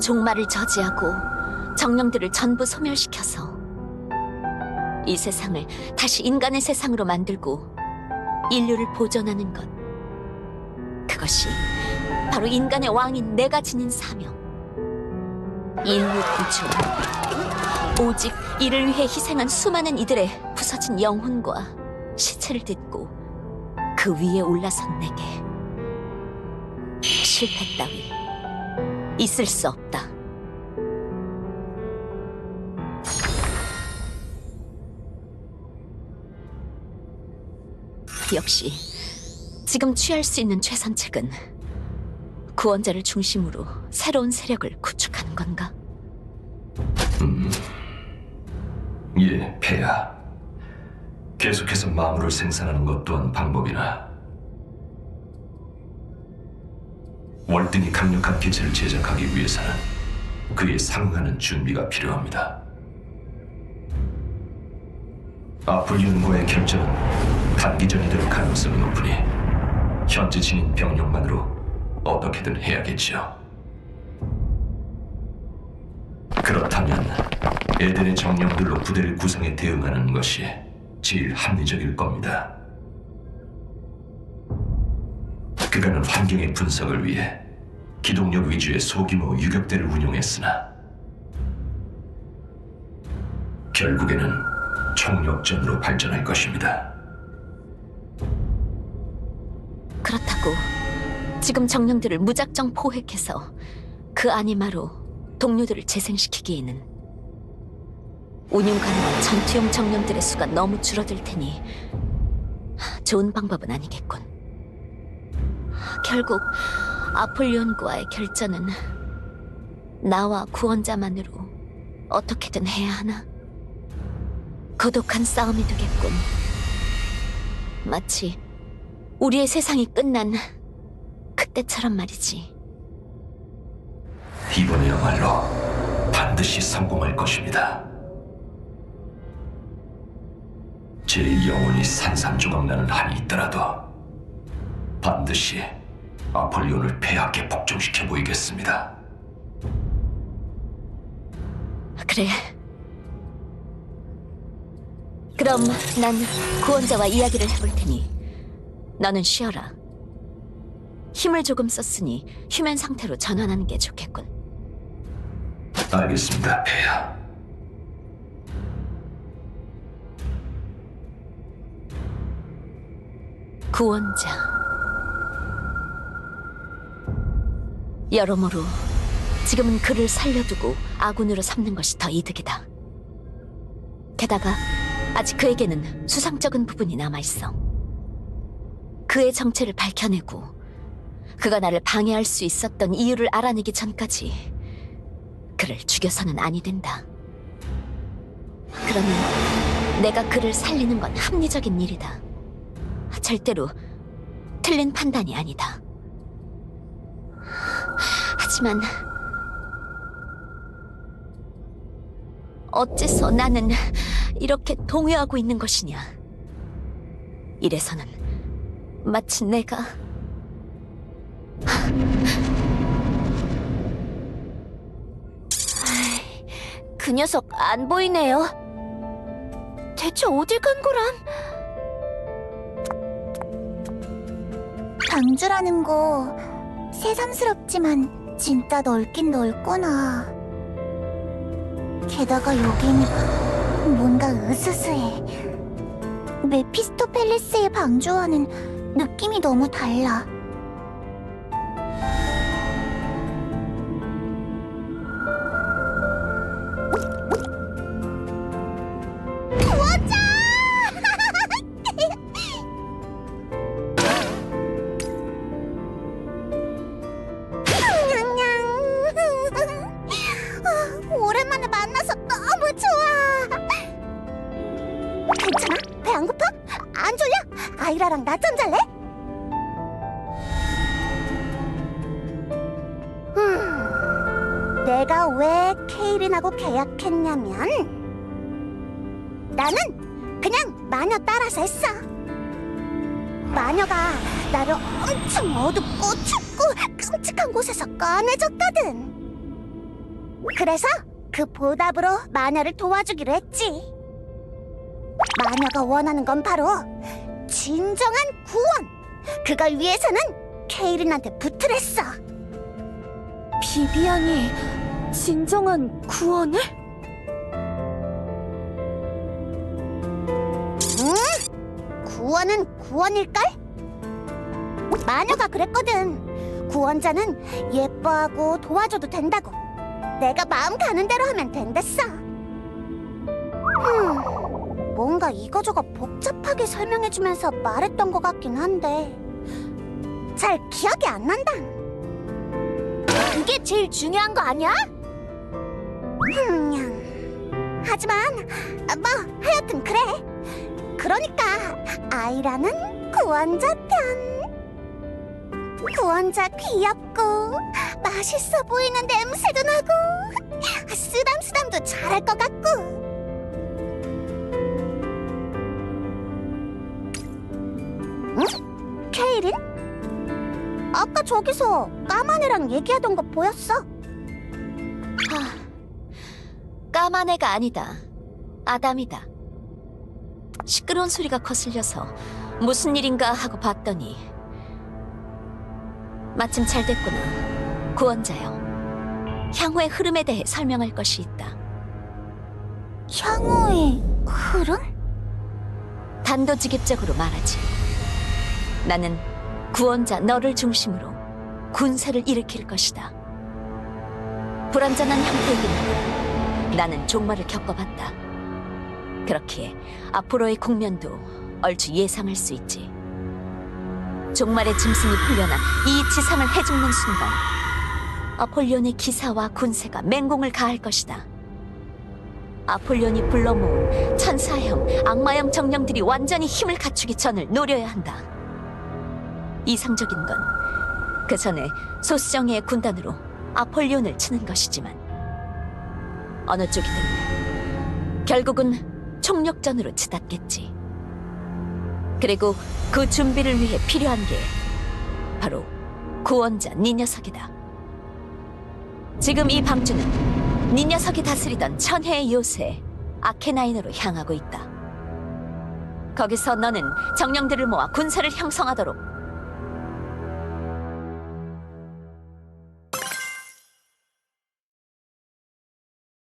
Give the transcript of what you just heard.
종말을 저지하고 정령들을 전부 소멸시켜서 이 세상을 다시 인간의 세상으로 만들고 인류를 보존하는 것. 그것이 바로 인간의 왕인 내가 지닌 사명. 인류 구조. 오직 이를 위해 희생한 수많은 이들의 부서진 영혼과 시체를 딛고 그 위에 올라선 내게 실패 따위 있을 수 없다. 역시 지금 취할 수 있는 최선책은 구원자를 중심으로 새로운 세력을 구축하는 건가? 예, 폐하. 계속해서 마물을 생산하는 것 또한 방법이나 월등히 강력한 기체를 제작하기 위해서는 그에 상응하는 준비가 필요합니다. 아플리온과의 결전은 단기전이 될 가능성이 높으니 현재 진인 병력만으로 어떻게든 해야겠지요. 그렇다면 에덴의 정령들로 부대를 구성해 대응하는 것이 제일 합리적일 겁니다. 그간은 환경의 분석을 위해 기동력 위주의 소규모 유격대를 운용했으나 결국에는 총력전으로 발전할 것입니다. 그렇다고 지금 정령들을 무작정 포획해서 그 아니마로 동료들을 재생시키기에는 운용 가능한 전투용 정령들의 수가 너무 줄어들 테니 좋은 방법은 아니겠군. 결국 아폴리온과의 결전은 나와 구원자만으로 어떻게든 해야 하나? 고독한 싸움이 되겠군. 마치 우리의 세상이 끝난 그때처럼 말이지. 이번에야말로 반드시 성공할 것입니다. 제 영혼이 산산조각 나는 한이 있더라도 반드시 아폴리온을 폐하게 복종시켜 보이겠습니다. 그래. 그럼 난 구원자와 이야기를 해볼 테니 너는 쉬어라. 힘을 조금 썼으니 휴면 상태로 전환하는 게 좋겠군. 알겠습니다, 폐하. 구원자. 여러모로 지금은 그를 살려두고 아군으로 삼는 것이 더 이득이다. 게다가 아직 그에게는 수상적인 부분이 남아있어. 그의 정체를 밝혀내고 그가 나를 방해할 수 있었던 이유를 알아내기 전까지 그를 죽여서는 아니 된다. 그러니 내가 그를 살리는 건 합리적인 일이다. 절대로 틀린 판단이 아니다. 하지만 어째서 나는 이렇게 동요하고 있는 것이냐? 이래서는 마치 내가 아이, 그 녀석 안 보이네요. 대체 어딜 간 거람? 방주라는 곳 새삼스럽지만 진짜 넓긴 넓구나. 게다가 여긴 뭔가 으스스해. 메피스토펠레스의 방주와는 느낌이 너무 달라. 안 졸려? 아이라랑 낮잠 잘래? 음, 내가 왜 케이린하고 계약했냐면 나는 그냥 마녀 따라서 했어. 마녀가 나를 엄청 어둡고 춥고 끔찍한 곳에서 꺼내줬거든. 그래서 그 보답으로 마녀를 도와주기로 했지. 마녀가 원하는 건 바로 진정한 구원. 그걸 위해서는 케이린한테 붙으랬어. 비비안이 진정한 구원을? 구원은 구원일걸? 마녀가 그랬거든. 구원자는 예뻐하고 도와줘도 된다고. 내가 마음 가는 대로 하면 된댔어. 음, 뭔가 이거저거 복잡하게 설명해주면서 말했던 것 같긴 한데 잘 기억이 안 난다. 그게 제일 중요한 거 아니야? 흠, 하지만 뭐 하여튼 그래. 그러니까 아이라는 구원자 편. 구원자 귀엽고 맛있어 보이는 냄새도 나고 쓰담쓰담도 잘할 것 같고. 응? 케이린? 아까 저기서 까만 애랑 얘기하던 거 보였어? 하, 까만 애가 아니다. 아담이다. 시끄러운 소리가 거슬려서 무슨 일인가 하고 봤더니 마침 잘 됐구나. 구원자여. 향후의 흐름에 대해 설명할 것이 있다. 향후의 흐름? 단도직입적으로 말하지. 나는 구원자 너를 중심으로 군세를 일으킬 것이다. 불완전한 형태이긴 나는 종말을 겪어봤다. 그렇기에 앞으로의 국면도 얼추 예상할 수 있지. 종말의 짐승이 풀려나 이 지상을 해죽는 순간 아폴리온의 기사와 군세가 맹공을 가할 것이다. 아폴리온이 불러 모은 천사형, 악마형 정령들이 완전히 힘을 갖추기 전을 노려야 한다. 이상적인 건 그 전에 소수정예의 군단으로 아폴리온을 치는 것이지만 어느 쪽이든 결국은 총력전으로 치닫겠지. 그리고 그 준비를 위해 필요한 게 바로 구원자 네 녀석이다. 지금 이 방주는 네 녀석이 다스리던 천혜의 요새 아케나인으로 향하고 있다. 거기서 너는 정령들을 모아 군사를 형성하도록